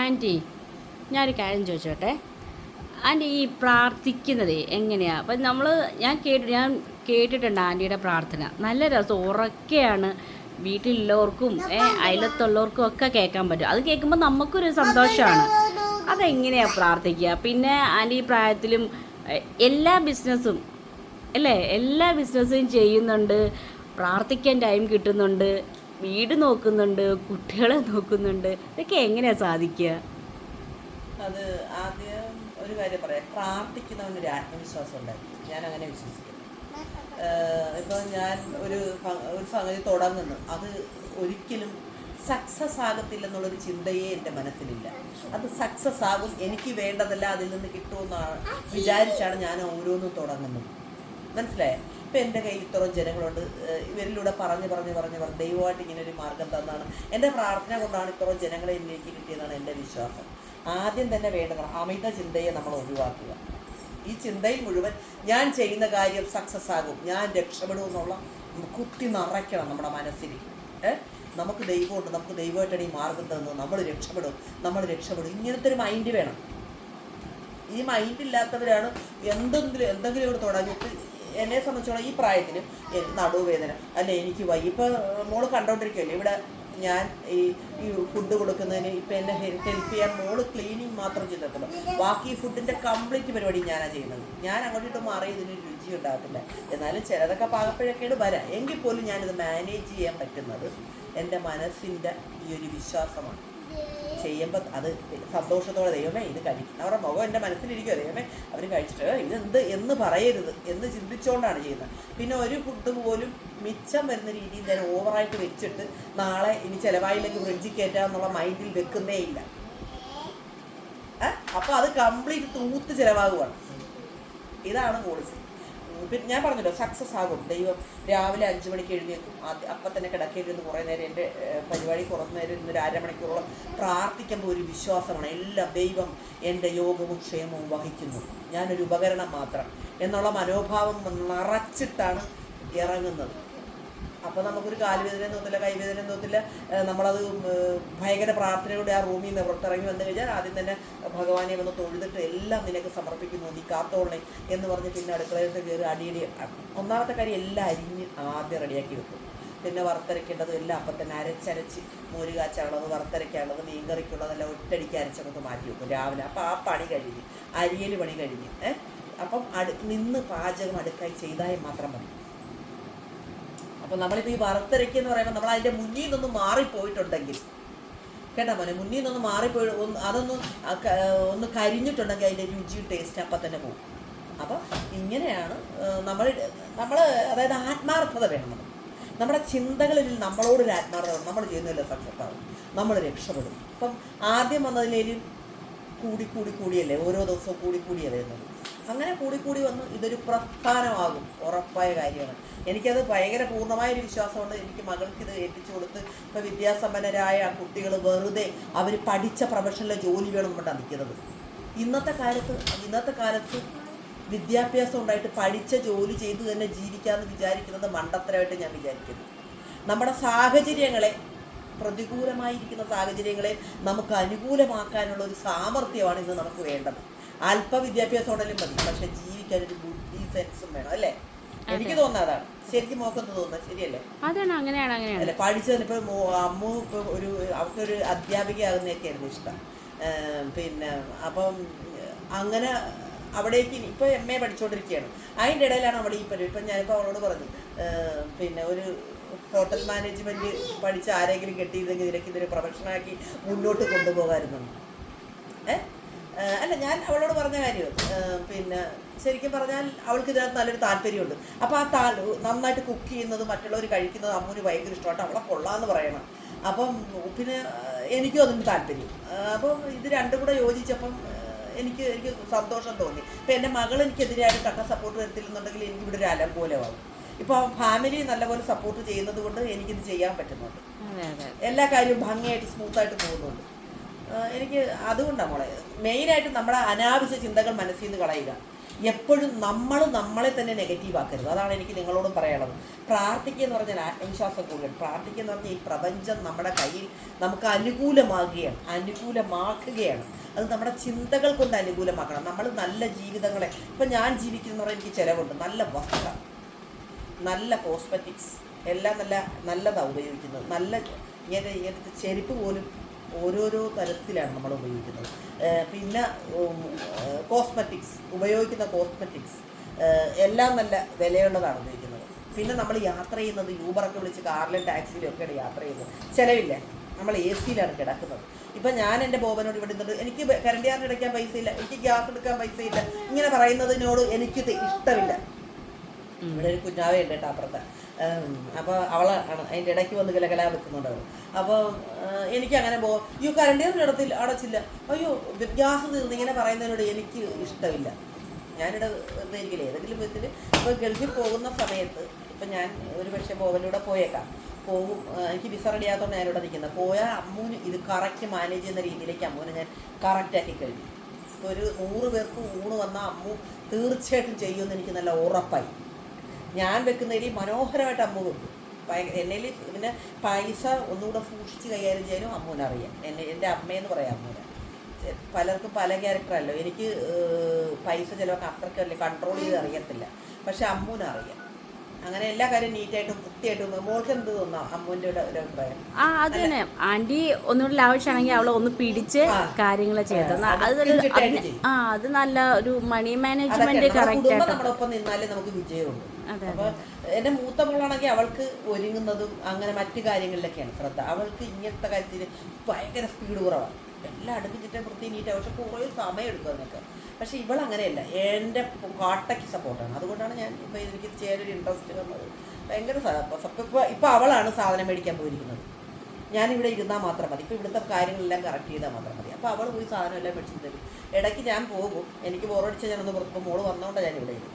Anti ഞാനൊരു കാര്യം ചോദിച്ചോട്ടെ? ആന്റി ഈ പ്രാർത്ഥിക്കുന്നത് എങ്ങനെയാണ് അപ്പം നമ്മൾ ഞാൻ കേട്ട് ഞാൻ കേട്ടിട്ടുണ്ട് ആന്റിയുടെ പ്രാർത്ഥന. നല്ല രസം. ഉറക്കെയാണ് വീട്ടിലുള്ളവർക്കും അയലത്തുള്ളവർക്കും ഒക്കെ കേൾക്കാൻ പറ്റും. അത് കേൾക്കുമ്പോൾ നമുക്കൊരു സന്തോഷമാണ്. അതെങ്ങനെയാണ് പ്രാർത്ഥിക്കുക? പിന്നെ ആന്റി ഈ പ്രായത്തിലും എല്ലാ ബിസിനസ്സും അല്ലേ? എല്ലാ ബിസിനസ്സും ചെയ്യുന്നുണ്ട്. പ്രാർത്ഥിക്കാൻ ടൈം കിട്ടുന്നുണ്ട്. വീട് നോക്കുന്നുണ്ട് കുട്ടികളെ നോക്കുന്നുണ്ട് ഇതൊക്കെ എങ്ങനെയാ സാധിക്കുക? അത് ആദ്യം ഒരു കാര്യം പറയാം. പ്രാർത്ഥിക്കുന്നവനൊരു ആത്മവിശ്വാസം ഉണ്ടായിരിക്കും. ഞാൻ അങ്ങനെ വിശ്വസിക്കുന്നു ഇപ്പോൾ ഞാൻ ഒരു ഒരു സംഗതി തുടങ്ങുന്നു. അത് ഒരിക്കലും സക്സസ് ആകത്തില്ലെന്നുള്ളൊരു ചിന്തയേ എന്റെ മനസ്സിലില്ല. അത് സക്സസ് ആകും. എനിക്ക് വേണ്ടതല്ല അതിൽ നിന്ന് കിട്ടുമെന്നാണ് വിചാരിച്ചാണ് ഞാൻ ഓരോന്നും തുടങ്ങുന്നത്. മനസ്സിലായോ? ഇപ്പം എന്റെ കയ്യിൽ ഇത്രയും ജനങ്ങളുണ്ട്. ഇവരിലൂടെ പറഞ്ഞ് പറഞ്ഞ് പറഞ്ഞ് പറഞ്ഞ് ദൈവമായിട്ട് ഇങ്ങനെ ഒരു മാർഗം തന്നാണ്. എന്റെ പ്രാർത്ഥന കൊണ്ടാണ് ഇത്രയും ജനങ്ങളെ എന്നിലേക്ക് കിട്ടിയതാണ് എന്റെ വിശ്വാസം. ആദ്യം തന്നെ വേണ്ടത് അമിത ചിന്തയെ നമ്മൾ ഒഴിവാക്കുക. ഈ ചിന്തയിൽ മുഴുവൻ ഞാൻ ചെയ്യുന്ന കാര്യം സക്സസ് ആകും. ഞാൻ രക്ഷപ്പെടും എന്നുള്ള കുത്തി നിറയ്ക്കണം നമ്മുടെ മനസ്സിൽ. നമുക്ക് ദൈവമുണ്ട്. നമുക്ക് ദൈവമായിട്ടാണ് ഈ മാർഗം തന്നത്. നമ്മൾ രക്ഷപ്പെടും. നമ്മൾ രക്ഷപ്പെടും. ഇങ്ങനത്തെ ഒരു മൈൻഡ് വേണം. ഈ മൈൻഡ് ഇല്ലാത്തവരാണ് എന്തെങ്കിലും എന്തെങ്കിലും ഇവിടെ തുടങ്ങിയിട്ട് എന്നെ സംബന്ധിച്ചോളം ഈ പ്രായത്തിന് നടുവേദന. അല്ല എനിക്ക് വയ്യ ഇപ്പൊ മോൾ കണ്ടോണ്ടിരിക്കുവല്ലേ? ഇവിടെ ഞാൻ ഈ ഈ ഫുഡ് കൊടുക്കുന്നതിന് ഇപ്പം എന്നെ ഹെൽപ്പ് ചെയ്യാൻ മോൾ ക്ലീനിങ് മാത്രം ചെയ്തിട്ടുള്ളൂ. ബാക്കി ഫുഡിന്റെ കംപ്ലീറ്റ് പരിപാടി ഞാനാണ് ചെയ്യുന്നത്. ഞാൻ അങ്ങോട്ടിട്ട് മാറി ഇതിന് രുചി ഉണ്ടാകത്തില്ല. എന്നാലും ചിലതൊക്കെ പാകപ്പഴക്കേട് വരാം. എങ്കിൽ പോലും ഞാനിത് മാനേജ് ചെയ്യാൻ പറ്റുന്നത് എന്റെ മനസ്സിന്റെ ഈ ഒരു വിശ്വാസമാണ്. ചെയ്യുമ്പോൾ അത് സന്തോഷത്തോടെ ദൈവമേ ഇത് കഴിക്കും. അവരുടെ മുഖം എന്റെ മനസ്സിലിരിക്കുമോ ദൈവമേ അവർ കഴിച്ചിട്ട് ഇത് ഇതെന്ത് എന്ന് പറയരുത് എന്ന് ചിന്തിച്ചുകൊണ്ടാണ് ചെയ്യുന്നത്. പിന്നെ ഒരു ഫുഡ് പോലും മിച്ചം വരുന്ന രീതിയിൽ ഞാൻ ഓവറായിട്ട് വെച്ചിട്ട് നാളെ ഇനി ചിലവായില്ലെങ്കിൽ ഫ്രിഡ്ജിൽ കയറ്റാന്നുള്ള മൈൻഡിൽ വെക്കുന്നേ ഇല്ല. അപ്പോൾ അത് കംപ്ലീറ്റ് തൂത്ത് ചിലവാകുവാണ്. ഇതാണ് പോളിസി പിന്നെ ഞാൻ പറഞ്ഞല്ലോ സക്സസ് ആകും. ദൈവം രാവിലെ അഞ്ച് മണിക്ക് എഴുന്നേക്കും അപ്പം തന്നെ കിടക്കയിലിരുന്ന് കുറേ നേരം എന്റെ പരിപാടി കുറച്ച് നേരം ഇരുന്നൊരു അരമണിക്കൂറോളം പ്രാർത്ഥിക്കുമ്പോൾ ഒരു വിശ്വാസമാണ്. എല്ലാം ദൈവം എന്റെ യോഗവും ക്ഷേമവും വഹിക്കുന്നു. ഞാനൊരു ഉപകരണം മാത്രം. എന്നുള്ള മനോഭാവം നിറച്ചിട്ടാണ് ഇറങ്ങുന്നത്. അപ്പോൾ നമുക്കൊരു കാലുവേദനയും തോന്നില്ല കൈവേദനയും തോന്നില്ല നമ്മളത് ഭയങ്കര പ്രാർത്ഥനയോടെ ആ റൂമിൽ നിന്ന് പുറത്തിറങ്ങി വന്നു കഴിഞ്ഞാൽ ആദ്യം തന്നെ ഭഗവാനെ വന്ന് തൊഴുതിട്ട് എല്ലാം നിനക്ക് സമർപ്പിക്കുന്നു നീ കാത്തോളണേ എന്ന് പറഞ്ഞ് പിന്നെ അടുക്കളയിട്ട് കയറി അടിയടി ഒന്നാമത്തെ കാര്യം എല്ലാം അരിഞ്ഞ് ആദ്യം റെഡിയാക്കി വെക്കും. പിന്നെ വറുത്തരയ്ക്കേണ്ടതും എല്ലാം അപ്പം തന്നെ അരച്ചരച്ച് മോര് കാച്ചാനുള്ളത് വറുത്തരയ്ക്കാനുള്ളത് മീൻകറിക്കുള്ളതെല്ലാം ഒറ്റടിക്ക് അരച്ചങ്ങോട്ട് മാറ്റി വെക്കും രാവിലെ. അപ്പം ആ പണി കഴിഞ്ഞ് അരിയൽ പണി കഴിഞ്ഞ് ഏഹ് അപ്പം അടു നിന്ന് പാചകം അടുക്കായി ചെയ്താൽ മാത്രം മതി. അപ്പം നമ്മളിപ്പോൾ ഈ വറുത്തരയ്ക്ക് എന്ന് പറയുമ്പോൾ നമ്മൾ അതിന്റെ മുന്നിൽ നിന്നൊന്ന് മാറിപ്പോയിട്ടുണ്ടെങ്കിൽ. കേട്ടോ മോനെ? മുന്നിൽ നിന്നൊന്ന് മാറിപ്പോയി ഒന്ന് അതൊന്ന് ഒന്ന് കരിഞ്ഞിട്ടുണ്ടെങ്കിൽ അതിന്റെ രുചിയും ടേസ്റ്റ് അപ്പം തന്നെ പോകും. അപ്പം ഇങ്ങനെയാണ് നമ്മൾ നമ്മൾ അതായത് ആത്മാർത്ഥത വേണം നമ്മുടെ ചിന്തകളിൽ നമ്മളോടൊരു ആത്മാർത്ഥത നമ്മൾ ചെയ്യുന്നതിൽ സക്സസ് ആവും നമ്മൾ രക്ഷപ്പെടും. അപ്പം ആദ്യം വന്നതിലേലും കൂടി കൂടി കൂടിയല്ലേ? ഓരോ ദിവസവും കൂടി കൂടിയല്ലേ വരുന്നത് അങ്ങനെ കൂടി കൂടി വന്ന് ഇതൊരു പ്രസ്ഥാനമാകും. ഉറപ്പായ കാര്യമാണ്. എനിക്കത് ഭയങ്കര പൂർണമായൊരു വിശ്വാസമുണ്ട് എനിക്ക് മകൾക്ക് ഇത് ഏൽപ്പിച്ചു കൊടുത്ത് ഇപ്പോൾ വിദ്യാസമ്പന്നരായ കുട്ടികൾ വെറുതെ അവർ പഠിച്ച പ്രൊഫഷനിലെ ജോലി വേണം കൊണ്ടാണ് നിൽക്കുന്നത് ഇന്നത്തെ കാലത്ത് ഇന്നത്തെ കാലത്ത് വിദ്യാഭ്യാസം ഉണ്ടായിട്ട് പഠിച്ച ജോലി ചെയ്ത് തന്നെ ജീവിക്കാമെന്ന് വിചാരിക്കുന്നത് മണ്ടത്തരമായിട്ട് ഞാൻ വിചാരിക്കുന്നു. നമ്മുടെ സാഹചര്യങ്ങളെ പ്രതികൂലമായിരിക്കുന്ന സാഹചര്യങ്ങളെ നമുക്ക് അനുകൂലമാക്കാനുള്ള ഒരു സാമർഥ്യമാണ് ഇന്ന് നമുക്ക് വേണ്ടത്. അല്പ വിദ്യാഭ്യാസം ഉണ്ടെങ്കിലും മതി. പക്ഷെ ജീവിക്കാൻ ഒരു ബുദ്ധി സെൻസും വേണം അല്ലേ? എനിക്ക് തോന്നാതാണ് ശരിക്കും മോക്കെന്ന് തോന്നുന്നത് ശരിയല്ലേ? അതാണ് അങ്ങനെയാണ് അങ്ങനെയാണ്. അല്ല? പഠിച്ചതിന് ഇപ്പൊ അമ്മ ഇപ്പൊ ഒരു അവർക്കൊരു അധ്യാപികയാകുന്നതൊക്കെ ആയിരുന്നു ഇഷ്ടം പിന്നെ അപ്പം അങ്ങനെ അവിടേക്ക് ഇപ്പൊ എം എ പഠിച്ചുകൊണ്ടിരിക്കുകയാണ് അതിന്റെ ഇടയിലാണ് അവിടെ ഈ പരിപാടി. ഇപ്പം ഞാനിപ്പോൾ അവളോട് പറഞ്ഞു. പിന്നെ ഒരു ഹോട്ടൽ മാനേജ്മെന്റ് പഠിച്ച ആരെങ്കിലും കെട്ടിയിരുന്നെങ്കിൽ നിനക്ക് ഇതൊരു പ്രൊഫഷനാക്കി മുന്നോട്ട് കൊണ്ടുപോകാമായിരുന്നു. അല്ല ഞാൻ അവളോട് പറഞ്ഞ കാര്യം പിന്നെ ശരിക്കും പറഞ്ഞാൽ അവൾക്ക് ഇതിനകത്ത് നല്ലൊരു താല്പര്യമുണ്ട്. അപ്പോൾ ആ താ നന്നായിട്ട് കുക്ക് ചെയ്യുന്നത് മറ്റുള്ളവർ കഴിക്കുന്നത് അമ്മൂന് ഭയങ്കര ഇഷ്ടമായിട്ട് അവളെ കൊള്ളാമെന്ന് പറയണം. അപ്പം പിന്നെ എനിക്കും അതിന് താല്പര്യം. അപ്പം ഇത് രണ്ടും കൂടെ യോജിച്ചപ്പം എനിക്ക് എനിക്ക് സന്തോഷം തോന്നി. ഇപ്പം എന്റെ മകൾ എനിക്കെതിരായിട്ട് കട്ട സപ്പോർട്ട് തരത്തില്ലെന്നുണ്ടെങ്കിൽ എനിക്കിവിടെ ഒരു അലം പോലെ ആവും ഇപ്പോൾ ഫാമിലി നല്ലപോലെ സപ്പോർട്ട് ചെയ്യുന്നത് കൊണ്ട് എനിക്കിത് ചെയ്യാൻ പറ്റുന്നുണ്ട്. എല്ലാ കാര്യവും ഭംഗിയായിട്ട് സ്മൂത്തായിട്ട് പോകുന്നുണ്ട്. എനിക്ക് അതുകൊണ്ടാണ് മോളെ മെയിനായിട്ട് നമ്മുടെ അനാവശ്യ ചിന്തകൾ മനസ്സിൽ നിന്ന് കളയുക. എപ്പോഴും നമ്മൾ നമ്മളെ തന്നെ നെഗറ്റീവ് ആക്കരുത്. അതാണ് എനിക്ക് നിങ്ങളോടും പറയാനുള്ളത്. പ്രാർത്ഥിക്കുക എന്ന് പറഞ്ഞാൽ ആത്മവിശ്വാസം കൂടുതൽ. പ്രാർത്ഥിക്കുക എന്ന് പറഞ്ഞാൽ ഈ പ്രപഞ്ചം നമ്മുടെ കയ്യിൽ നമുക്ക് അനുകൂലമാകുകയാണ് അനുകൂലമാക്കുകയാണ്. അത് നമ്മുടെ ചിന്തകൾ കൊണ്ട് അനുകൂലമാക്കണം. നമ്മൾ നല്ല ജീവിതങ്ങളെ ഇപ്പം ഞാൻ ജീവിക്കുന്ന പറഞ്ഞാൽ എനിക്ക് ചിലവുണ്ട്. നല്ല വസ്ത്രം. നല്ല കോസ്മെറ്റിക്സ് എല്ലാം നല്ല നല്ലതാണ് ഉപയോഗിക്കുന്നത്. നല്ല ഇങ്ങനെ ഇങ്ങനത്തെ ചെരുപ്പ് പോലും ഓരോരോ തരത്തിലാണ് നമ്മൾ ഉപയോഗിക്കുന്നത്. പിന്നെ കോസ്മെറ്റിക്സ് ഉപയോഗിക്കുന്ന കോസ്മെറ്റിക്സ് എല്ലാം നല്ല വിലയുള്ളതാണ് ഉപയോഗിക്കുന്നത്. പിന്നെ നമ്മൾ യാത്ര ചെയ്യുന്നത് യൂബറൊക്കെ വിളിച്ച് കാറിലും ടാക്സിയിലും ഒക്കെയാണ് യാത്ര ചെയ്യുന്നത്. ചിലവില്ല? നമ്മൾ എ സിയിലാണ് കിടക്കുന്നത്. ഇപ്പം ഞാൻ എന്റെ ബോബനോട് ഇവിടെ നിന്നിട്ട് എനിക്ക് കരണ്ടിയാറിന് അടയ്ക്കാൻ പൈസ ഇല്ല എനിക്ക് ഗ്യാസ് എടുക്കാൻ പൈസ ഇല്ല ഇങ്ങനെ പറയുന്നതിനോട് എനിക്ക് ഇഷ്ടമില്ല. ഇവിടെ ഒരു കുഞ്ഞാവയുണ്ട് കേട്ടോ അപ്പുറത്ത്. അപ്പോൾ അവളാണ് അതിന്റെ ഇടയ്ക്ക് വന്ന് കിലകലാ വെക്കുന്നുണ്ട് അവൾ എനിക്ക് അങ്ങനെ പോ അയ്യോ കരണ്ടേറിന് ഇടത്തിൽ അടച്ചില്ല അയ്യോ ഗ്യാസ് തീർന്ന്. ഇങ്ങനെ പറയുന്നതിനോട് എനിക്ക് ഇഷ്ടമില്ല. ഞാനിവിടെ വെറുതെ ഇരിക്കില്ലേ ഏതെങ്കിലും വിധത്തിൽ ഇപ്പോൾ ഗൾഫിൽ പോകുന്ന സമയത്ത് ഇപ്പം ഞാൻ ഒരു പക്ഷേ പോവലൂടെ പോയേക്കാം. പോകും എനിക്ക് വിസ റെഡിയാത്തോണ്ട് ഞാനിവിടെ നിൽക്കുന്നത്. പോയാൽ അമ്മൂന് ഇത് കറക്റ്റ് മാനേജ് ചെയ്യുന്ന രീതിയിലേക്ക് അമ്മൂനെ ഞാൻ കറക്റ്റാക്കി കഴിഞ്ഞു. ഇപ്പോൾ ഒരു നൂറ് പേർക്ക് ഊണ് വന്നാൽ അമ്മു തീർച്ചയായിട്ടും ചെയ്യുമെന്ന് എനിക്ക് നല്ല ഉറപ്പായി. ഞാൻ വെക്കുന്നതിൽ മനോഹരമായിട്ട് അമ്മ വെക്കും. എന്നെ പിന്നെ പൈസ ഒന്നുകൂടെ സൂക്ഷിച്ച് കൈകാര്യം ചെയ്യാനും അമ്മൂനറിയാം എന്നെ എന്റെ അമ്മയെന്ന് പറയാം അമ്മൂനെ പലർക്കും പല ക്യാരക്ടറല്ലോ എനിക്ക് പൈസ ചിലവൊക്കെ അത്രയ്ക്ക് വലിയ കൺട്രോൾ ചെയ്ത് അറിയത്തില്ല. പക്ഷെ അമ്മൂനറിയാം അങ്ങനെ എല്ലാ കാര്യം നീറ്റായിട്ടും വൃത്തിയായിട്ടും മോൾക്ക് എന്ത് തോന്നാം അമ്മൂന്റെ ഒരു അഭിപ്രായം? ആ അത് തന്നെ. ആന്റി ഒന്നുകൂടി ആവശ്യമാണെങ്കിൽ അവളെ ഒന്ന് പിടിച്ച്. കാര്യങ്ങൾ ചെയ്തത് ആ, അത് അത് അതിന് ആ അത് നല്ല ഒരു മണി മാനേജ്മെന്റ് നമ്മുടെ കറക്റ്റ് കുടുംബം ആയിട്ട്. നമ്മുടെ ഒപ്പം നിന്നാലേ നമുക്ക് വിജയമുള്ളൂ. അതെ, അപ്പൊ എന്റെ മൂത്ത മോളാണെങ്കിൽ അവൾക്ക് ഒരുങ്ങുന്നതും അങ്ങനെ മറ്റു കാര്യങ്ങളിലൊക്കെയാണ് ശ്രദ്ധ. അവൾക്ക് ഇങ്ങനത്തെ കാര്യത്തിൽ ഭയങ്കര സ്പീഡ് കുറവാണ് എല്ലാം അടുപ്പിച്ചിട്ട് ചിറ്റം വൃത്തി നീറ്റാ പക്ഷെ കുറേ സമയം എടുക്കും അതിനൊക്കെ. പക്ഷെ ഇവൾ അങ്ങനെയല്ല. എന്റെ കാട്ടയ്ക്ക് സപ്പോർട്ടാണ് അതുകൊണ്ടാണ് ഞാൻ ഇപ്പോൾ എനിക്ക് ചേരൊരു ഇൻട്രസ്റ്റ് വന്നത്. ഭയങ്കര ഇപ്പോൾ ഇപ്പോൾ അവളാണ് സാധനം മേടിക്കാൻ പോയിരിക്കുന്നത്. ഞാനിവിടെ ഇരുന്നാൽ മാത്രം മതി. ഇപ്പോൾ ഇവിടുത്തെ കാര്യങ്ങളെല്ലാം കറക്റ്റ് ചെയ്താൽ മാത്രം മതി. അപ്പോൾ അവൾ പോയി സാധനം എല്ലാം മേടിച്ചു തരും. ഇടയ്ക്ക് ഞാൻ പോകും. എനിക്ക് ബോറടിച്ച ഞാനൊന്ന് പുറത്ത് മോൾ വന്നതുകൊണ്ടാണ് ഞാൻ ഇവിടെ ഇരുന്നത്.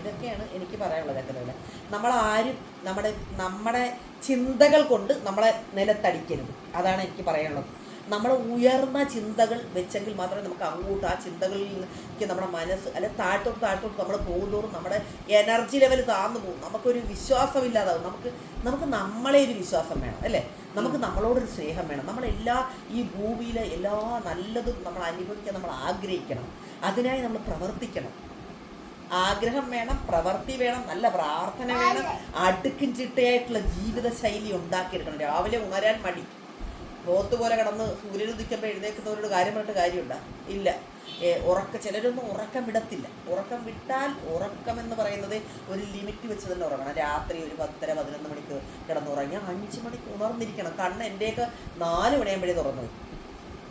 ഇതൊക്കെയാണ് എനിക്ക് പറയാനുള്ളത് ചക്കരവില നമ്മളാരും നമ്മുടെ നമ്മുടെ ചിന്തകൾ കൊണ്ട് നമ്മളെ നിലത്തടിക്കരുത്. അതാണ് എനിക്ക് പറയാനുള്ളത്. നമ്മൾ ഉയർന്ന ചിന്തകൾ വെച്ചെങ്കിൽ മാത്രമേ നമുക്ക് അങ്ങോട്ട് ആ ചിന്തകളിൽ നിന്നൊക്കെ നമ്മുടെ മനസ്സ് അല്ലെ താഴ്ത്തോട്ട് താഴ്ത്തോട്ട് നമ്മൾ പോകുന്തോറും നമ്മുടെ എനർജി ലെവൽ താഴ്ന്നു പോകും. നമുക്കൊരു വിശ്വാസമില്ലാതാവും. നമുക്ക് നമുക്ക് നമ്മളെ ഒരു വിശ്വാസം വേണം അല്ലേ? നമുക്ക് നമ്മളോടൊരു സ്നേഹം വേണം. നമ്മളെല്ലാ ഈ ഭൂമിയിലെ എല്ലാ നല്ലതും നമ്മൾ അനുഭവിക്കാൻ നമ്മൾ ആഗ്രഹിക്കണം. അതിനായി നമ്മൾ പ്രവർത്തിക്കണം. ആഗ്രഹം വേണം പ്രവൃത്തി വേണം നല്ല പ്രാർത്ഥന വേണം അടുക്കും ചിട്ടയായിട്ടുള്ള ജീവിത ശൈലി ഉണ്ടാക്കിയെടുക്കണം. രാവിലെ ഉണരാൻ മടി. പോത്ത് പോലെ കിടന്ന് സൂര്യൻ ഉദിക്കുമ്പോൾ എഴുന്നേൽക്കുന്നവരോട് കാര്യം കാര്യമുണ്ടോ ഇല്ല. ഉറക്ക ചിലരൊന്നും ഉറക്കം വിടത്തില്ല. ഉറക്കം വിട്ടാൽ ഉറക്കം എന്ന് പറയുന്നത് ഒരു ലിമിറ്റ് വെച്ച് തന്നെ ഉറങ്ങണം. രാത്രി ഒരു പത്തര പതിനൊന്ന് മണിക്ക് കിടന്നുറങ്ങി അഞ്ച് മണിക്ക് ഉണർന്നിരിക്കണം. കണ്ണ് എന്റെയൊക്കെ നാല് മണിയാകുമ്പോഴേ തുറന്നു.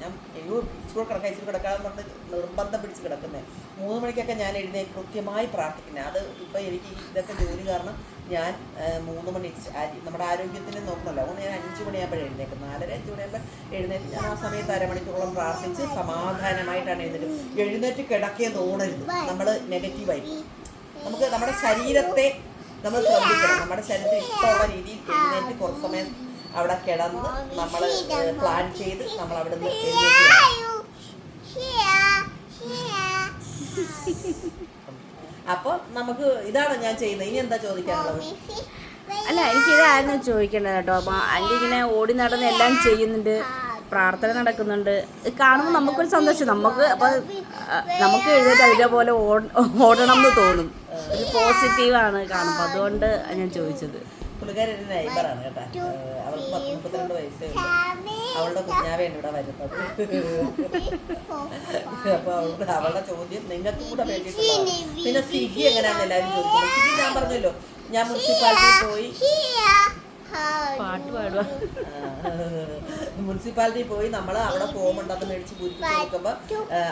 ഞാൻ അയ്യോ സ്കൂൾ കിടക്കാൻ ഇച്ചിരി കിടക്കാമെന്ന് പറഞ്ഞ് നിർബന്ധം പിടിച്ച് കിടക്കുന്നത് മൂന്ന് മണിക്കൊക്കെ ഞാൻ എഴുന്നേ കൃത്യമായി പ്രാർത്ഥിക്കുന്നത് അത് ഇപ്പം എനിക്ക് ഇതൊക്കെ ജോലി കാരണം ഞാൻ മൂന്ന് മണി നമ്മുടെ ആരോഗ്യത്തിന് നോക്കണമല്ലോ അതുകൊണ്ട് ഞാൻ അഞ്ച് മണിയാകുമ്പോഴേ എഴുന്നേക്കും നാലര അഞ്ച് മണിയാകുമ്പോൾ എഴുന്നേറ്റ് ഞാൻ ആ സമയത്ത് അരമണിക്കൂറോളം പ്രാർത്ഥിച്ച് സമാധാനമായിട്ടാണ് എഴുന്നേറ്റ് എഴുന്നേറ്റ് കിടക്കേ തോന്നരുത് നമ്മൾ നെഗറ്റീവായി നമുക്ക് നമ്മുടെ ശരീരത്തെ നമ്മൾ ശ്രദ്ധിക്കണം. നമ്മുടെ ശരീരത്തിൽ ഇഷ്ടമുള്ള രീതിയിൽ എഴുന്നേറ്റ് കുറച്ച് സമയം അവിടെ കിടന്ന് നമ്മൾ പ്ലാൻ ചെയ്ത് നമ്മൾ അവിടെ നിന്ന് അപ്പോൾ നമുക്ക് ഇതാണ് ഞാൻ ചെയ്യുന്നത്? ഇനി എന്താ ചോദിക്കാനുള്ളത്? അല്ല എനിക്ക് ഇതായിരുന്നു ചോദിക്കേണ്ടത് കേട്ടോ. അപ്പൊ ആന്റി ഇങ്ങനെ ഓടി നടന്ന് എല്ലാം ചെയ്യുന്നുണ്ട്. പ്രാർത്ഥന നടക്കുന്നുണ്ട്. ഇത് കാണുമ്പോൾ നമുക്കൊരു സന്തോഷം. നമുക്ക് അപ്പൊ നമുക്ക് എഴുതിയിട്ട് അതിന്റെ പോലെ ഓടണം എന്ന് തോന്നും. ഒരു പോസിറ്റീവാണ് കാണുമ്പോൾ അതുകൊണ്ട് ഞാൻ ചോദിച്ചത്. പുള്ളിക്കാരി ഒരു നൈബറാണ് കേട്ടോ അവൾക്ക് പത്ത് മുപ്പത്തിരണ്ട് വയസ്സേ ഉള്ളൂ. അവളുടെ കുഞ്ഞാവയാണ് ഇവിടെ വരുന്നത്. അപ്പോൾ അവളുടെ അവളുടെ ചോദ്യം നിങ്ങൾക്ക് കൂടെ പിന്നെ സിഗി എങ്ങനെയാണെന്ന് എല്ലാവരും ചോദിക്കുന്നത് സിഗി ഞാൻ പറഞ്ഞല്ലോ ഞാൻ മുനിസിപ്പാലിറ്റിയിൽ പോയി പാട്ട് പാടുക മുനിസിപ്പാലിറ്റി പോയി നമ്മൾ അവിടെ പോകുമ്പോണ്ടത് മേടിച്ച് പൂരിപ്പിച്ച് നോക്കുമ്പോ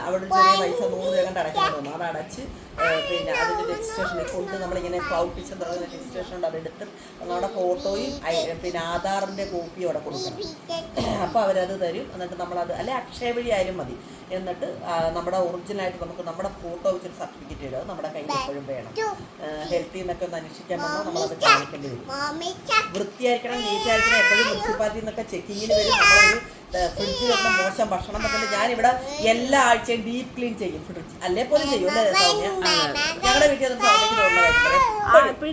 അവിടെ ചെറിയ പൈസ നൂറ് രൂപ കണ്ട് അടയ്ക്കാൻ തോന്നും അത് അടച്ച് പിന്നെ അതിന്റെ രജിസ്ട്രേഷനിൽ കൊണ്ട് നമ്മളിങ്ങനെ പൗട്ടിച്ച് തുടങ്ങുന്ന രജിസ്ട്രേഷൻ ഉണ്ട് അതെടുത്ത് നമ്മുടെ ഫോട്ടോയും പിന്നെ ആധാറിന്റെ കോപ്പിയും അവിടെ കൊടുക്കണം. അപ്പോൾ അവരത് തരും. എന്നിട്ട് നമ്മളത് അല്ലെ അക്ഷയ വഴി ആയാലും മതി. എന്നിട്ട് നമ്മുടെ ഒറിജിനൽ ആയിട്ട് നമുക്ക് നമ്മുടെ ഫോട്ടോ വെച്ചൊരു സർട്ടിഫിക്കറ്റ് ഇടുക. നമ്മുടെ കയ്യിൽ എപ്പോഴും വേണം. ഹെൽത്തിന്നൊക്കെ ഒന്ന് അന്വേഷിക്കാൻ വന്നാൽ നമ്മളത് കാണിക്കേണ്ടി വരും. വൃത്തിയായിരിക്കും വൃത്തിയായിരിക്കണം നീറ്റ് ആയിരിക്കണം എപ്പോഴും മുനിസിപ്പാലിറ്റി എന്നൊക്കെ ചെക്കിങ്ങിന് വരും. നമ്മളൊരു ഫ്രിഡ്ജിൽ ഒന്നും മോശം ഭക്ഷണം വെക്കുന്നത് ഞാനിവിടെ എല്ലാ ആഴ്ചയും ഡീപ്പ് ക്ലീൻ ചെയ്യും ഫ്രിഡ്ജ് അല്ലേ പോലും ചെയ്യും അല്ലേ സൗമ്യ? ഞങ്ങളുടെ വീട്ടിൽ ഒന്നും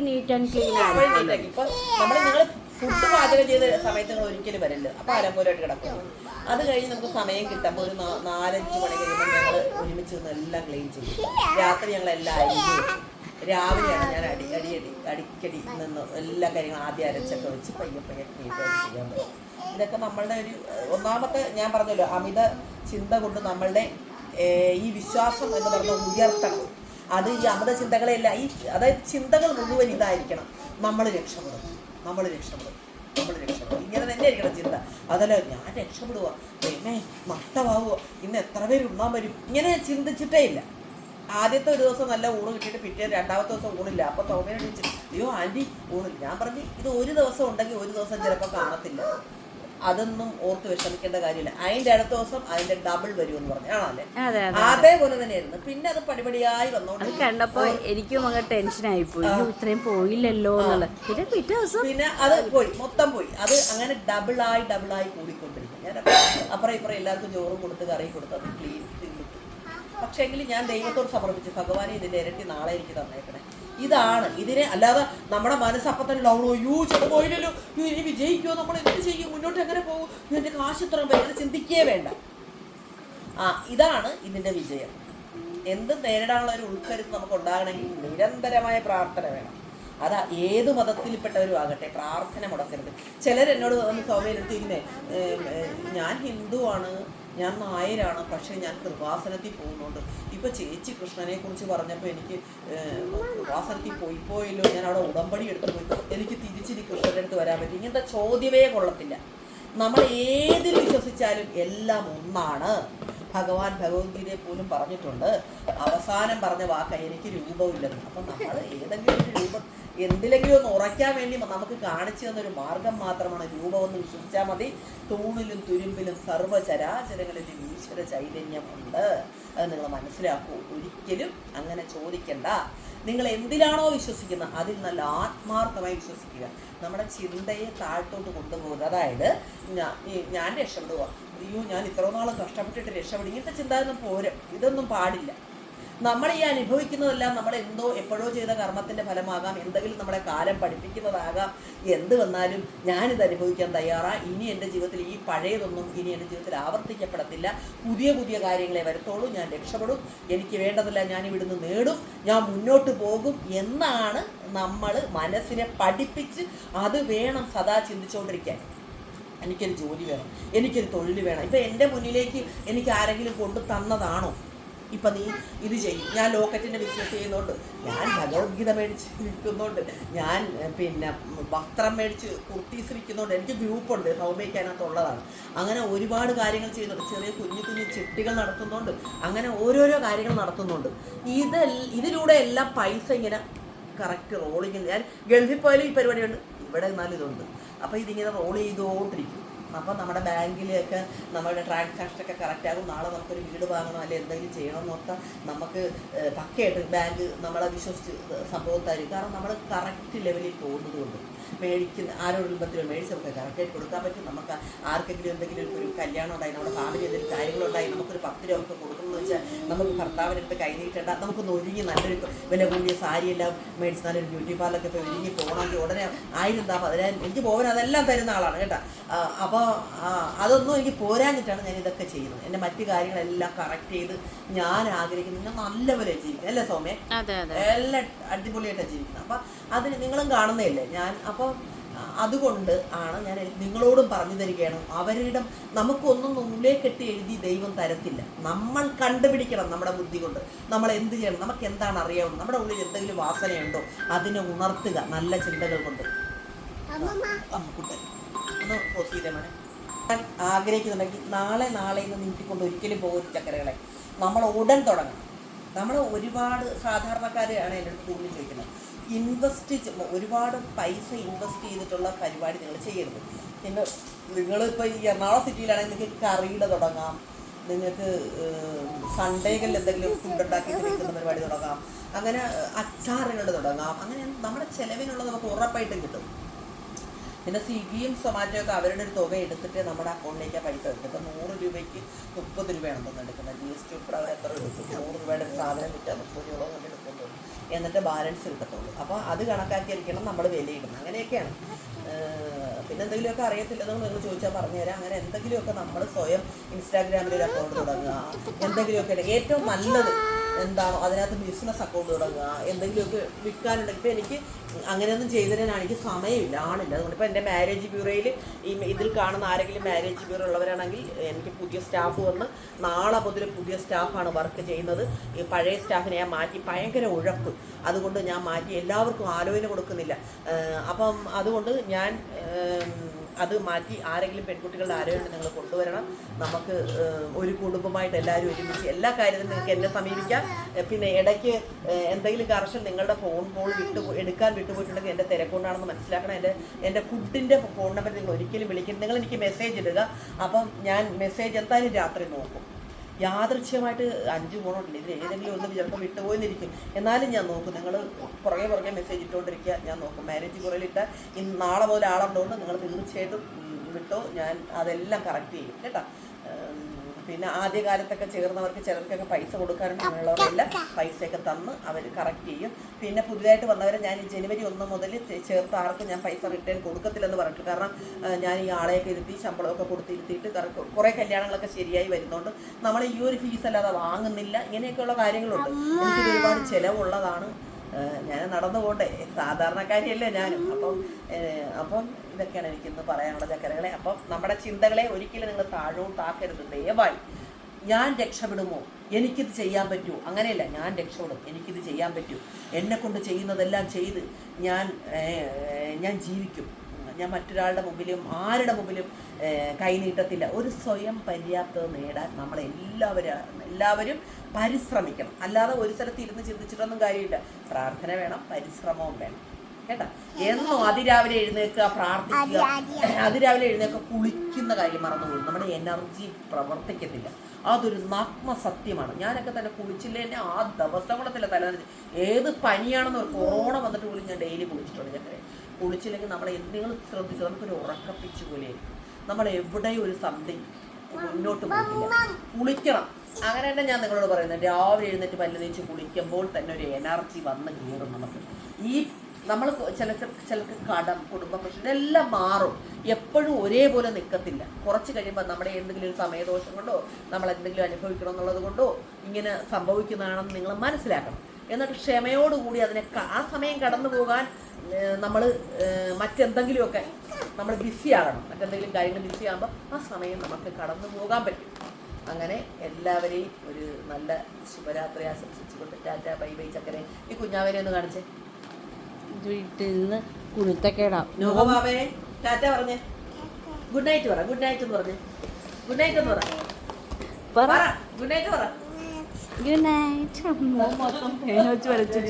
നീറ്റ് ആൻഡ് ക്ലീൻ. ഇപ്പൊ നമ്മൾ നിങ്ങൾ ഫുഡ് പാചകം ചെയ്ത സമയത്ത് നിങ്ങൾ ഒരിക്കലും വരില്ല. അപ്പൊ അലമ്പൂരായിട്ട് കിടക്കും അത് കഴിഞ്ഞ് നമുക്ക് സമയം കിട്ടുമ്പോൾ ഒരു നാലഞ്ച് മണി കഴിയുമ്പോൾ ഞങ്ങൾ ഒരുമിച്ച് നിന്ന് എല്ലാം ക്ലീൻ ചെയ്യും. രാത്രി ഞങ്ങൾ എല്ലാം അരിഞ്ഞു രാവിലെയാണ് ഞാൻ അടി അടി അടി അടിക്കടി നിന്ന് എല്ലാ കാര്യങ്ങളും ആദ്യം അരച്ചൊക്കെ വെച്ച് പയ്യെ പയ്യെ നീറ്റായിട്ട് ചെയ്യാൻ പറ്റും. ഇതൊക്കെ നമ്മളുടെ ഒരു ഒന്നാമത്തെ ഞാൻ പറഞ്ഞല്ലോ അമിത ചിന്ത കൊണ്ട് നമ്മളുടെ ഈ വിശ്വാസം എന്ന് പറഞ്ഞ ഉയർത്തണം. അത് ഈ അമിത ചിന്തകളെല്ലാം ഈ അതായത് ചിന്തകൾ മുഴുവൻ ഇതായിരിക്കണം. നമ്മൾ രക്ഷപ്പെടും. നമ്മൾ രക്ഷപ്പെടും. നമ്മൾ രക്ഷപ്പെടും. ഇങ്ങനെ തന്നെ ആയിരിക്കണം ചിന്ത. അതല്ല ഞാൻ രക്ഷപ്പെടുവോ. പിന്നെ നഷ്ടമാവുക ഇന്ന് എത്ര പേര് ഉണ്ണാൻ വരും? ഇങ്ങനെ ചിന്തിച്ചിട്ടേ ഇല്ല. ആദ്യത്തെ ഒരു ദിവസം നല്ല ഊണ് കിട്ടിയിട്ട് പിറ്റേ രണ്ടാമത്തെ ദിവസം ഊണില്ല. അപ്പൊ സൗമ്യ ചോദിച്ചു അയ്യോ ആന്റി ഊണില്ല ഞാൻ പറഞ്ഞു ഇത് ഒരു ദിവസം ഉണ്ടെങ്കിൽ ഒരു ദിവസം ചിലപ്പോൾ കാണത്തില്ല. അതൊന്നും ഓർത്ത് വിഷമിക്കേണ്ട കാര്യമില്ല. അതിന്റെ അടുത്ത ദിവസം അതിന്റെ ഡബിൾ വരുമെന്ന് പറഞ്ഞു. ആണല്ലേ? അതേപോലെ തന്നെയായിരുന്നു. പിന്നെ അത് പടിപടിയായി വന്നോണ്ട് കണ്ടപ്പോ എനിക്കും അങ്ങ് ടെൻഷൻ ആയി പോയി ഇത്രയും പോയില്ലല്ലോ പിന്നെ പിറ്റേ ദിവസം പിന്നെ അത് പോയി മൊത്തം പോയി. അത് അങ്ങനെ ഡബിൾ ആയി ഡബിൾ ആയി കൂടിക്കൊണ്ടിരിക്കും ഞാൻ അപ്പൊ അപ്പുറം ഇപ്പുറം എല്ലാവർക്കും ചോറും കൊടുത്ത് കറി കൊടുത്ത് അത് ക്ലീൻ തിന്നിട്ടു പക്ഷേ എങ്കിൽ ഞാൻ ദൈവത്തോട് സമർപ്പിച്ചു. ഭഗവാനെ ഇതിന്റെ ഇരട്ടി നാളെ എനിക്ക് തന്നേക്കണേ. ഇതാണ്. ഇതിനെ അല്ലാതെ നമ്മുടെ മനസ്സ് അപ്പം തന്നെ ഡൗൺ യൂ ചെത് പോയില്ലല്ലോ. യൂ ഇനി വിജയിക്കുമോ നമ്മൾ എന്ത് ചെയ്യും? മുന്നോട്ട് എങ്ങനെ പോകും? എന്റെ കാശ് ഇത്ര പേര് ചിന്തിക്കേ വേണ്ട. ആ ഇതാണ് ഇതിന്റെ വിജയം. എന്ത് നേരിടാനുള്ള ഒരു ഉൾക്കരുത്ത് നമുക്ക് ഉണ്ടാകണമെങ്കിൽ നിരന്തരമായ പ്രാർത്ഥന വേണം. അതാ ഏത് മതത്തിൽപ്പെട്ടവരും ആകട്ടെ പ്രാർത്ഥന മുടക്കരുത്. ചിലരെന്നോട് സ്വാമി സൗമ്യയിലെടുത്തിരിക്കുന്നേ ഞാൻ ഹിന്ദുവാണ്. ഞാൻ നായരാണ് പക്ഷേ ഞാൻ കൃപാസനത്തിൽ പോകുന്നുണ്ട്. ഇപ്പൊ ചേച്ചി കൃഷ്ണനെ കുറിച്ച് പറഞ്ഞപ്പോൾ എനിക്ക് കൃപാസനത്തിൽ പോയി പോയല്ലോ ഞാൻ അവിടെ ഉടമ്പടി എടുത്തു പോയി. എനിക്ക് തിരിച്ചിരി കൃഷ്ണന്റെ അടുത്ത് വരാൻ പറ്റും. ഇങ്ങനത്തെ ചോദ്യമേ കൊള്ളത്തില്ല. നമ്മൾ ഏതിൽ വിശ്വസിച്ചാലും എല്ലാം ഒന്നാണ്. ഭഗവാൻ ഭഗവത്ഗീതയെ പോലും പറഞ്ഞിട്ടുണ്ട്. അവസാനം പറഞ്ഞ വാക്ക എനിക്ക് രൂപമില്ലെന്ന്. അപ്പം നമ്മൾ ഏതെങ്കിലും രൂപം എന്തിലെങ്കിലും ഒന്ന് ഉറയ്ക്കാൻ വേണ്ടി നമുക്ക് കാണിച്ചു തന്നൊരു മാർഗം മാത്രമാണ് രൂപമെന്ന് വിശ്വസിച്ചാൽ മതി. തൂണിലും തുരുമ്പിലും സർവചരാചരങ്ങളിലും ഈശ്വര ചൈതന്യമുണ്ട് അത് നിങ്ങൾ മനസ്സിലാക്കൂ. ഒരിക്കലും അങ്ങനെ ചോദിക്കണ്ട. നിങ്ങൾ എന്തിലാണോ വിശ്വസിക്കുന്നത് അതിൽ നല്ല ആത്മാർത്ഥമായി വിശ്വസിക്കുക. നമ്മുടെ ചിന്തയെ താഴ്ത്തോട്ട് കൊണ്ടുപോകുക. അതായത് ഞാൻ രക്ഷപ്പെടുക. അയ്യോ ഞാൻ ഇത്ര നാളും കഷ്ടപ്പെട്ടിട്ട് രക്ഷപ്പെടും. ഇങ്ങനത്തെ ചിന്താതൊന്നും പോരും. ഇതൊന്നും പാടില്ല. നമ്മൾ ഈ അനുഭവിക്കുന്നതെല്ലാം നമ്മൾ എന്തോ എപ്പോഴോ ചെയ്ത കർമ്മത്തിന്റെ ഫലമാകാം. എന്തെങ്കിലും നമ്മളെ കാലം പഠിപ്പിക്കുന്നതാകാം. എന്ത് വന്നാലും ഞാനിത് അനുഭവിക്കാൻ തയ്യാറാ. ഇനി എന്റെ ജീവിതത്തിൽ ഈ പഴയതൊന്നും ഇനി എന്റെ ജീവിതത്തിൽ ആവർത്തിക്കപ്പെടത്തില്ല. പുതിയ പുതിയ കാര്യങ്ങളെ വരത്തോളൂ ഞാൻ രക്ഷപ്പെടും. എനിക്ക് വേണ്ടതല്ല ഞാൻ ഇവിടുന്ന് നേടും. ഞാൻ മുന്നോട്ട് പോകും എന്നാണ് നമ്മൾ മനസ്സിനെ പഠിപ്പിച്ച് അത് വേണം സദാ ചിന്തിച്ചുകൊണ്ടിരിക്കാൻ. എനിക്കൊരു ജോലി വേണം. എനിക്കൊരു തൊഴിൽ വേണം. ഇപ്പം എന്റെ മുന്നിലേക്ക് എനിക്ക് ആരെങ്കിലും കൊണ്ടു തന്നതാണോ ഇപ്പം നീ ഇത് ചെയ്യും. ഞാൻ ലോക്കറ്റിന്റെ ബിസിനസ് ചെയ്യുന്നുണ്ട്. ഞാൻ ഭഗവത്ഗീത മേടിച്ച് വിൽക്കുന്നുണ്ട്. ഞാൻ പിന്നെ വസ്ത്രം മേടിച്ച് കുർത്തീസ് വിൽക്കുന്നുണ്ട്. എനിക്ക് ഗ്രൂപ്പുണ്ട് ഉള്ളതാണ് അങ്ങനെ ഒരുപാട് കാര്യങ്ങൾ ചെയ്യുന്നുണ്ട്. ചെറിയ കുഞ്ഞു കുഞ്ഞു ചിട്ടികൾ നടത്തുന്നുണ്ട്. അങ്ങനെ ഓരോരോ കാര്യങ്ങൾ നടത്തുന്നുണ്ട്. ഇത് ഇതിലൂടെ എല്ലാം പൈസ ഇങ്ങനെ കറക്റ്റ് റോളിങ് ഞാൻ ഗൾഫിൽ പോയാലും ഈ പരിപാടിയുണ്ട് ഇവിടെ നിന്നാലും ഇതുണ്ട്. അപ്പോൾ ഇതിങ്ങനെ റോൾ ചെയ്തുകൊണ്ടിരിക്കും അപ്പോൾ നമ്മുടെ ബാങ്കിലൊക്കെ നമ്മുടെ ട്രാൻസാക്ഷനൊക്കെ കറക്റ്റ് ആകും. നാളെ നമുക്കൊരു വീട് വാങ്ങണം അല്ലെങ്കിൽ എന്തെങ്കിലും ചെയ്യണം എന്നൊക്കെ നമുക്ക് പക്കയായിട്ട് ബാങ്ക് നമ്മളെ വിശ്വസിച്ച് സംഭവം തരും. കാരണം നമ്മൾ കറക്റ്റ് ലെവലിൽ പോകുന്നത് കൊണ്ട് മേടിക്കുന്ന ആരോടും ബന്ധത്തിൽ മേടിച്ച് നമുക്ക് കറക്റ്റായിട്ട് കൊടുക്കാൻ പറ്റും. നമുക്ക് ആർക്കെങ്കിലും എന്തെങ്കിലും ഒരു കല്യാണം ഉണ്ടായി നമ്മുടെ ഫാമിലി എന്തെങ്കിലും കാര്യങ്ങളുണ്ടായി നമുക്കൊരു പത്ത് രൂപ ഒക്കെ കൊടുക്കണമെന്ന് വെച്ചാൽ നമുക്ക് ഭർത്താവിനടുത്ത് കൈ നീട്ടേണ്ട. നമുക്കൊന്ന് ഒരുങ്ങി നല്ലൊരു വില കൂടിയ സാരി എല്ലാം മേടിച്ച് നല്ലൊരു ബ്യൂട്ടി പാർലറൊക്കെ പോയി ഒരുങ്ങി പോകണമെങ്കിൽ ഉടനെ ആയിരം താ പതിനായിരം എനിക്ക് പോകാൻ അതെല്ലാം തരുന്ന ആളാണ് കേട്ടോ. അപ്പോൾ അതൊന്നും എനിക്ക് പോരാഞ്ഞിട്ടാണ് ഞാൻ ഇതൊക്കെ ചെയ്യുന്നത്. എന്റെ മറ്റ് കാര്യങ്ങളെല്ലാം കറക്റ്റ് ചെയ്ത് ഞാൻ ആഗ്രഹിക്കുന്നത് ഞാൻ നല്ലപോലെ ജീവിക്കുന്നത്. അല്ലേ സോമേ എല്ലാം അടിപൊളിയായിട്ടാണ് ജീവിക്കുന്നത്. അപ്പം അതിന് നിങ്ങളും കാണുന്നതല്ലേ? ഞാൻ അപ്പോൾ അതുകൊണ്ട് ആണ് ഞാൻ നിങ്ങളോടും പറഞ്ഞു തരികയാണ്. അവരുടെ നമുക്കൊന്നും നൂലേ കെട്ടി എഴുതി ദൈവം തരത്തില്ല. നമ്മൾ കണ്ടുപിടിക്കണം നമ്മുടെ ബുദ്ധി കൊണ്ട്. നമ്മൾ എന്ത് ചെയ്യണം? നമുക്ക് എന്താണ് അറിയാവുന്നത്? നമ്മുടെ ഉള്ളിൽ എന്തെങ്കിലും വാസനയുണ്ടോ? അതിനെ ഉണർത്തുക. നല്ല ചിന്തകൾ കൊണ്ട്. അമ്മുക്കുട്ടൻ ഒന്ന് പോസ് ചെയ്തേ മോനെ. ഞാൻ ആഗ്രഹിക്കുന്നുണ്ടെങ്കിൽ നാളെ നാളെ എന്ന് നീട്ടിക്കൊണ്ട് ഒരിക്കലും പോകുന്ന ചക്കരകളെ. നമ്മൾ ഉടൻ തുടങ്ങണം. നമ്മൾ ഒരുപാട് സാധാരണക്കാരെയാണ് എന്റെ അടുത്ത് കൂടുതൽ ചോദിക്കുന്നത്. ഇൻവെസ്റ്റ് ഒരുപാട് പൈസ ഇൻവെസ്റ്റ് ചെയ്തിട്ടുള്ള പരിപാടി നിങ്ങൾ ചെയ്യരുത്. പിന്നെ നിങ്ങളിപ്പോൾ ഈ എറണാകുളം സിറ്റിയിലാണെങ്കിൽ നിങ്ങൾക്ക് കറിയുടെ തുടങ്ങാം. നിങ്ങൾക്ക് സൺഡേകളിൽ എന്തെങ്കിലും ഫുഡ് ഉണ്ടാക്കി വിൽക്കുന്ന പരിപാടി തുടങ്ങാം. അങ്ങനെ അച്ചാറുകൾ തുടങ്ങാം. അങ്ങനെ നമ്മുടെ ചിലവിനുള്ളത് നമുക്ക് ഉറപ്പായിട്ടും കിട്ടും. പിന്നെ സ്വിഗ്ഗിയും സൊമാറ്റോ ഒക്കെ അവരുടെ ഒരു തുക എടുത്തിട്ട് നമ്മുടെ അക്കൗണ്ടിലേക്ക് പൈസ എടുക്കും. ഇപ്പം നൂറ് രൂപയ്ക്ക് മുപ്പത് രൂപയാണ് തന്നെ എടുക്കുന്നത്. ജി എസ് ടി ഉൾപ്പെടെ അവർ എത്ര എടുക്കും? നൂറ് രൂപയുടെ ഒരു സാധനം വിറ്റാൽ മുപ്പത് രൂപ കൊണ്ട് എടുക്കുന്നുള്ളൂ. എന്നിട്ട് ബാലൻസ് കിട്ടത്തുള്ളൂ അപ്പോൾ അത് കണക്കാക്കിയിരിക്കണം നമ്മൾ വിലയിടുന്നത്. അങ്ങനെയൊക്കെയാണ്. പിന്നെ എന്തെങ്കിലുമൊക്കെ അറിയത്തില്ലെന്ന് നിങ്ങൾ ചോദിച്ചാൽ പറഞ്ഞു തരാം. അങ്ങനെ എന്തെങ്കിലുമൊക്കെ നമ്മൾ സ്വയം ഇൻസ്റ്റാഗ്രാമിൽ ഒരു അക്കൗണ്ട് തുടങ്ങുക. എന്തെങ്കിലുമൊക്കെ ഏറ്റവും നല്ലത് എന്താണോ അതിനകത്ത് ബിസിനസ് അക്കൗണ്ട് തുടങ്ങുക എന്തെങ്കിലുമൊക്കെ വിൽക്കാനുണ്ടെങ്കിൽ ഇപ്പം എനിക്ക് അങ്ങനെയൊന്നും ചെയ്തതിനാണ് എനിക്ക് സമയമില്ല ആണില്ല അതുകൊണ്ട് ഇപ്പോൾ എന്റെ മാരേജ് ബ്യൂറോയിൽ ഈ ഇതിൽ കാണുന്ന ആരെങ്കിലും മാരേജ് ബ്യൂറോ ഉള്ളവരാണെങ്കിൽ എനിക്ക് പുതിയ സ്റ്റാഫ് വന്ന് നാളെ മുതൽ പുതിയ സ്റ്റാഫാണ് വർക്ക് ചെയ്യുന്നത്. ഈ പഴയ സ്റ്റാഫിനെ ഞാൻ മാറ്റി ഭയങ്കര ഉഴപ്പ്. അതുകൊണ്ട് ഞാൻ മാറ്റി എല്ലാവർക്കും ആലോചന കൊടുക്കുന്നില്ല. അപ്പം അതുകൊണ്ട് ഞാൻ അത് മാറ്റി ആരെങ്കിലും പെൺകുട്ടികളുടെ ആരോഗ്യം നിങ്ങൾ കൊണ്ടുവരണം. നമുക്ക് ഒരു കുടുംബമായിട്ട് എല്ലാവരും ഒരുമിച്ച് എല്ലാ കാര്യത്തിലും നിങ്ങൾക്ക് എന്നെ സമീപിക്കാം. പിന്നെ ഇടയ്ക്ക് എന്തെങ്കിലും കറക്ഷൻ നിങ്ങളുടെ ഫോൺ കോൾ വിട്ടു എടുക്കാൻ വിട്ടുപോയിട്ടുണ്ടെങ്കിൽ എന്റെ തിരക്കൊണ്ടാണെന്ന് മനസ്സിലാക്കണം. എന്റെ എന്റെ ഫുഡിന്റെ ഫോൺ നമ്പർ നിങ്ങൾ ഒരിക്കലും വിളിക്കരുത്. നിങ്ങൾ എനിക്ക് മെസ്സേജ് ഇടുക. അപ്പം ഞാൻ മെസ്സേജ് എന്തായാലും രാത്രി നോക്കും. യാദൃച്ഛ്യമായിട്ട് അഞ്ച് ഫോണുണ്ട് ഇതിൽ ഏതെങ്കിലും ഒന്ന് ചിലപ്പോൾ വിട്ടുപോയെന്നിരിക്കും. എന്നാലും ഞാൻ നോക്കും. നിങ്ങൾ പുറകെ പുറകെ മെസ്സേജ് ഇട്ടുകൊണ്ടിരിക്കുക ഞാൻ നോക്കും. മാരേജ് കുറയിലിട്ട ഇന്ന് നാളെ മുതൽ ആളുണ്ടോണ്ട് നിങ്ങൾ തീർച്ചയായിട്ടും വിട്ടോ. ഞാൻ അതെല്ലാം കറക്റ്റ് ചെയ്യും. കേട്ടോ? പിന്നെ ആദ്യകാലത്തൊക്കെ ചേർന്നവർക്ക് ചിലർക്കൊക്കെ പൈസ കൊടുക്കാനുണ്ട് അങ്ങനെയുള്ളവരെല്ലാം പൈസയൊക്കെ തന്ന് അവർ കറക്റ്റ് ചെയ്യും. പിന്നെ പുതിയതായിട്ട് വന്നവരെ ഞാൻ ഈ ജനുവരി ഒന്ന് മുതൽ ചേർത്ത ആർക്കും ഞാൻ പൈസ റിട്ടേൺ കൊടുക്കത്തില്ലെന്ന് പറഞ്ഞിട്ട് കാരണം ഞാൻ ഈ ആളെയൊക്കെ ഇരുത്തി ശമ്പളമൊക്കെ കൊടുത്തിരുത്തിയിട്ട് കുറേ കല്യാണങ്ങളൊക്കെ ശരിയായി വരുന്നുണ്ട്. നമ്മൾ ഈ ഒരു ഫീസ് അല്ലാതെ വാങ്ങുന്നില്ല. ഇങ്ങനെയൊക്കെയുള്ള കാര്യങ്ങളുണ്ട്. എനിക്കിത് ഒരുപാട് ചിലവുള്ളതാണ്. ഞാൻ നടന്നു പോകണ്ടേ സാധാരണക്കാരിയല്ലേ ഞാനും. അപ്പം അപ്പം ഇതൊക്കെയാണ് എനിക്കിന്ന് പറയാനുള്ള ചക്കരകളെ. അപ്പം നമ്മുടെ ചിന്തകളെ ഒരിക്കലും നിങ്ങൾ താഴോട്ടാക്കരുത് ദയവായി. ഞാൻ രക്ഷപ്പെടുമോ? എനിക്കിത് ചെയ്യാൻ പറ്റുമോ അങ്ങനെയല്ല. ഞാൻ രക്ഷപ്പെടും. എനിക്കിത് ചെയ്യാൻ പറ്റൂ. എന്നെ കൊണ്ട് ചെയ്യുന്നതെല്ലാം ചെയ്ത് ഞാൻ ഞാൻ ജീവിക്കും. ഞാൻ മറ്റൊരാളുടെ മുമ്പിലും ആരുടെ മുമ്പിലും കൈനീട്ടത്തില്ല. ഒരു സ്വയം പര്യാപ്തത നേടാൻ നമ്മളെല്ലാവരും എല്ലാവരും പരിശ്രമിക്കണം. അല്ലാതെ ഒരു സ്ഥലത്ത് ഇരുന്ന് ചിന്തിച്ചിട്ടൊന്നും കാര്യമില്ല. പ്രാർത്ഥന വേണം പരിശ്രമവും വേണം. കേട്ടോ? എന്നും അതിരാവിലെ എഴുന്നേൽക്കുക പ്രാർത്ഥിക്കുക അതിരാവിലെ. എഴുന്നേൽക്കുക കുളിക്കുന്ന കാര്യം മറന്നുപോകും. നമ്മുടെ എനർജി പ്രവർത്തിക്കത്തില്ല. അതൊരു നഗ്മ സത്യമാണ് ഞാനൊക്കെ തന്നെ കുളിച്ചില്ല? എന്നെ ആ ദിവസം കൂടെ തന്നെ തലനനച്ച്. ഏത് പനിയാണെന്ന് ഒരു കൊറോണ വന്നിട്ട് പോലും ഞാൻ ഡെയിലി കുളിച്ചിട്ടുണ്ട് ചക്കരെ. കുളിച്ചില്ലെങ്കിൽ നമ്മളെ എന്തെങ്കിലും ശ്രദ്ധിച്ചു നമുക്കൊരു ഉറക്കപ്പിച്ചു പോലെ നമ്മൾ എവിടെയും ഒരു സംതിങ് മുന്നോട്ട് പോകില്ല കുളിക്കണം. അങ്ങനെ തന്നെ ഞാൻ നിങ്ങളോട് പറയുന്നത്. രാവിലെ എഴുന്നേറ്റ് പല്ല് തേച്ച് കുളിക്കുമ്പോൾ തന്നെ ഒരു എനർജി വന്ന് കയറും നമുക്ക്. ഈ നമ്മൾ ചില ചിലർക്ക് കടം കുടുംബ പ്രശ്നം ഇതെല്ലാം മാറും. എപ്പോഴും ഒരേപോലെ നിൽക്കത്തില്ല കുറച്ച് കഴിയുമ്പോൾ നമ്മുടെ എന്തെങ്കിലും ഒരു സമയദോഷം കൊണ്ടോ നമ്മൾ എന്തെങ്കിലും അനുഭവിക്കണം എന്നുള്ളത് കൊണ്ടോ ഇങ്ങനെ സംഭവിക്കുന്നതാണെന്ന് നിങ്ങൾ മനസ്സിലാക്കണം. എന്നിട്ട് ക്ഷമയോടുകൂടി അതിനെ ആ സമയം കടന്നു പോകാൻ നമ്മൾ മറ്റെന്തെങ്കിലുമൊക്കെ നമ്മൾ ബിസി ആകണം. മറ്റെന്തെങ്കിലും കാര്യങ്ങൾ ബിസി ആകുമ്പോൾ ആ സമയം നമുക്ക് കടന്നു പോകാൻ പറ്റും. അങ്ങനെ എല്ലാവരെയും ഒരു നല്ല ശുഭരാത്രി ആശംസിച്ചുകൊണ്ട് ടാറ്റ ബൈ ബൈ ചക്കരെ. ഈ കുഞ്ഞാവരെ ഒന്ന് കാണിച്ചേ. വീട്ടിൽ നിന്ന് കുരുത്തക്കേടാം. നോഹബാബേ ടാറ്റ പറഞ്ഞേ. ഗുഡ് നൈറ്റ് പറ. ഗുഡ് നൈറ്റ് എന്ന് പറഞ്ഞേ. ഗുഡ് നൈറ്റ് എന്ന് പറ. ഗുഡ് നൈറ്റ് പറ. ഗുഡ് നൈറ്റ് മൊത്തം വരച്ചു